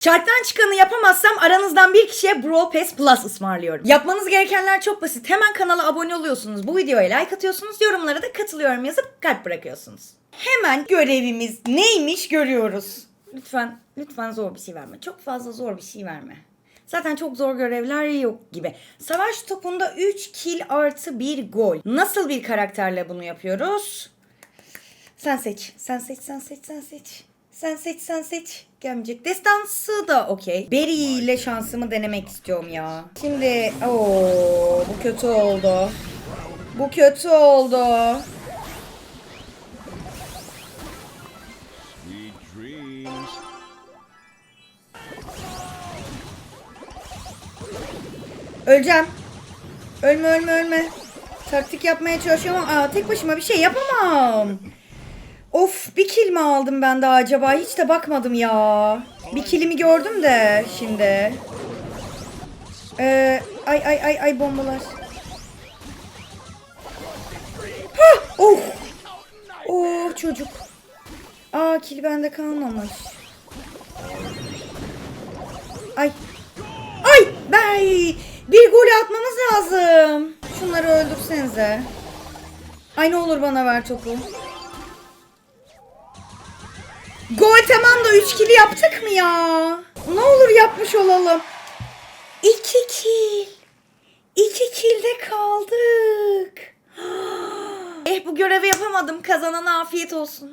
Çarktan çıkanı yapamazsam aranızdan bir kişiye Brawl Pass Plus ısmarlıyorum. Yapmanız gerekenler çok basit. Hemen kanala abone oluyorsunuz. Bu videoya like atıyorsunuz. Yorumlara da katılıyorum yazıp kalp bırakıyorsunuz. Hemen görevimiz neymiş görüyoruz. Lütfen, lütfen zor bir şey verme. Çok fazla zor bir şey verme. Zaten çok zor görevler yok gibi. Savaş topunda 3 kill artı 1 gol. Nasıl bir karakterle bunu yapıyoruz? Sen seç. Sen seç, sen seç, sen seç. Sen seç, sen seç. Gelmeyecek. Destansı da okey. Berry ile şansımı denemek istiyorum ya. Şimdi ooo bu kötü oldu. Bu kötü oldu. Öleceğim. Ölme ölme ölme. Taktik yapmaya çalışıyorum ama aa, tek başıma bir şey yapamam. Of bir kill mi aldım ben daha acaba? Hiç de bakmadım ya. Bir killimi gördüm de şimdi. Ee, ay ay ay ay bombalar. Hah! Oh! Oh çocuk. Aa kill bende kalmamış. Ay. Ay! Bey! Bir gol atmamız lazım. Şunları öldürsenize. Ay ne olur bana ver topu. Gol tamam da 3 kili yaptık mı ya? Ne olur yapmış olalım. 2 kill. 2 kilde kaldık. Eh bu görevi yapamadım. Kazanana afiyet olsun.